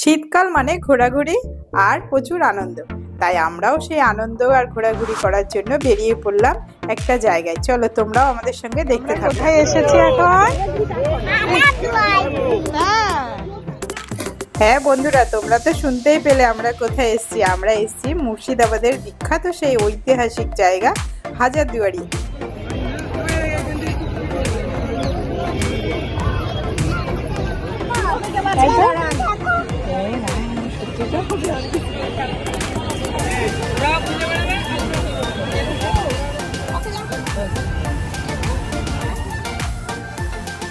শীতকাল মানে ঘোরাঘুরি আর প্রচুর আনন্দ। তাই আমরাও সেই আনন্দ আর ঘোরাঘুরি করার জন্য বেরিয়ে পড়লাম একটা জায়গায়। চলো তোমরাও আমাদের সঙ্গে দেখতে থাকো। কোথায় এসেছি এখন? হ্যাঁ বন্ধুরা তোমরা তো শুনতেই পেলে আমরা কোথায় এসেছি। আমরা এসেছি মুর্শিদাবাদের বিখ্যাত সেই ঐতিহাসিক জায়গা হাজারদুয়ারি।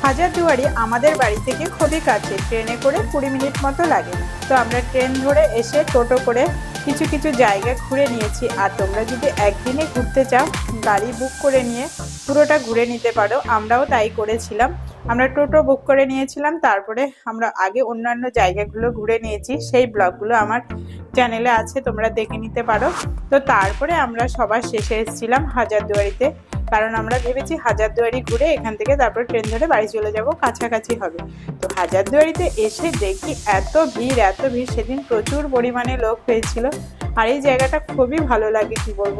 হাজারদুয়ারি আমাদের বাড়ি থেকে খুবই কাছে। ট্রেনে করে কুড়ি মিনিট মতো লাগে। তো আমরা ট্রেন ধরে এসে টোটো করে কিছু কিছু জায়গা ঘুরে নিয়েছি। আর তোমরা যদি একদিনে ঘুরতে চাও, গাড়ি বুক করে নিয়ে পুরোটা ঘুরে নিতে পারো। আমরাও তাই করেছিলাম। আমরা টোটো বুক করে নিয়েছিলাম। তারপরে আমরা আগে অন্যান্য জায়গাগুলো ঘুরে নিয়েছি। সেই ব্লগগুলো আমার চ্যানেলে আছে, তোমরা দেখে নিতে পারো। তো তারপরে আমরা সবার শেষে এসেছিলাম হাজারদুয়ারিতে। কারণ আমরা ভেবেছি হাজারদুয়ারি ঘুরে এখান থেকে তারপর ট্রেন ধরে বাড়ি চলে যাব, কাছাকাছি হবে। তো হাজারদুয়ারিতে এসে দেখি এত ভিড় এত ভিড়। সেদিন প্রচুর পরিমাণে লোক হয়েছিল। আর এই জায়গাটা খুবই ভালো লাগে, কি বলব?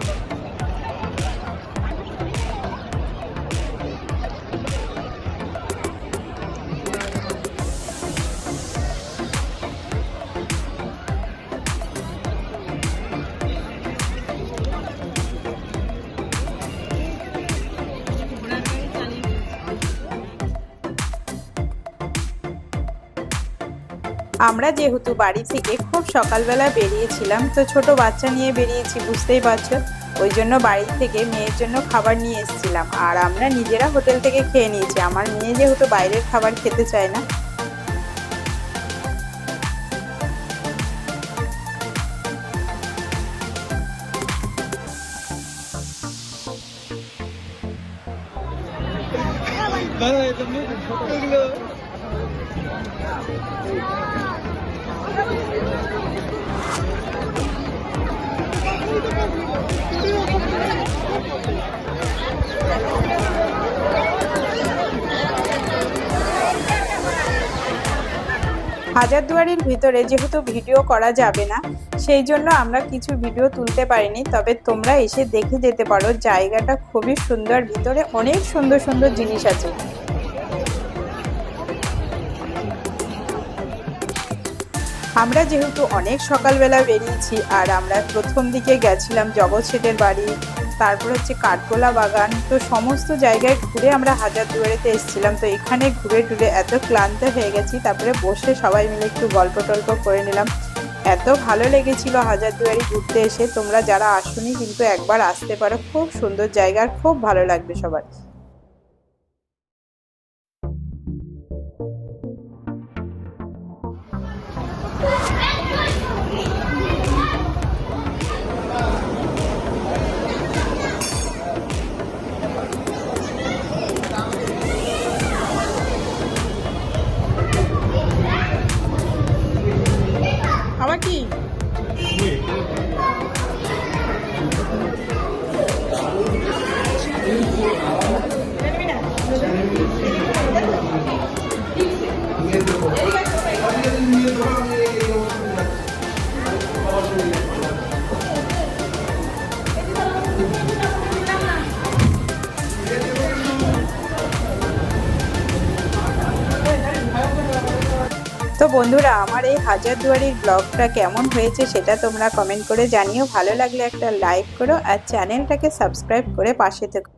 আমরা যেহেতু বাড়ি থেকে খুব সকালবেলা বেরিয়েছিলাম, তো ছোট বাচ্চা নিয়ে বেরিয়েছি, বুঝতেই পারছ? ওই জন্য বাড়ি থেকে মেয়ের জন্য খাবার নিয়ে এসেছিলাম। আর আমরা নিজেরা হোটেল থেকে খেয়ে নিয়েছি। আমার মেয়ে যেহেতু বাইরের খাবার খেতে চায় না। হাজারদুয়ারির ভিতরে যেহেতু ভিডিও করা যাবে না, সেই জন্য আমরা কিছু ভিডিও তুলতে পারিনি, তবে তোমরা এসে দেখে যেতে পারো, জায়গাটা খুবই সুন্দর, ভিতরে অনেক সুন্দর সুন্দর জিনিস আছে। আমরা যেহেতু অনেক সকালবেলা বেরিয়েছি আর আমরা প্রথম দিকে গেছিলাম জগৎ শেঠের বাড়ি, তারপর হচ্ছে কাঠগোলা বাগান, তো সমস্ত জায়গায় ঘুরে আমরা হাজার দুয়ারিতে এসেছিলাম। তো এখানে ঘুরে টুরে এত ক্লান্ত হয়ে গেছি, তারপরে বসে সবাই মিলে একটু গল্প টল্প করে নিলাম। এত ভালো লেগেছিল হাজার দুয়ারি ঘুরতে এসে, তোমরা যারা আসুনি কিন্তু একবার আসতে পারো, খুব সুন্দর জায়গা আর খুব ভালো লাগবে সবার। আবার কি তো বন্ধুরা, আমার এই হাজারদুয়ারির ব্লগটা কেমন হয়েছে সেটা তোমরা কমেন্ট করে জানিও। ভালো লাগলে একটা লাইক করো আর চ্যানেলটাকে সাবস্ক্রাইব করে পাশে থেকো।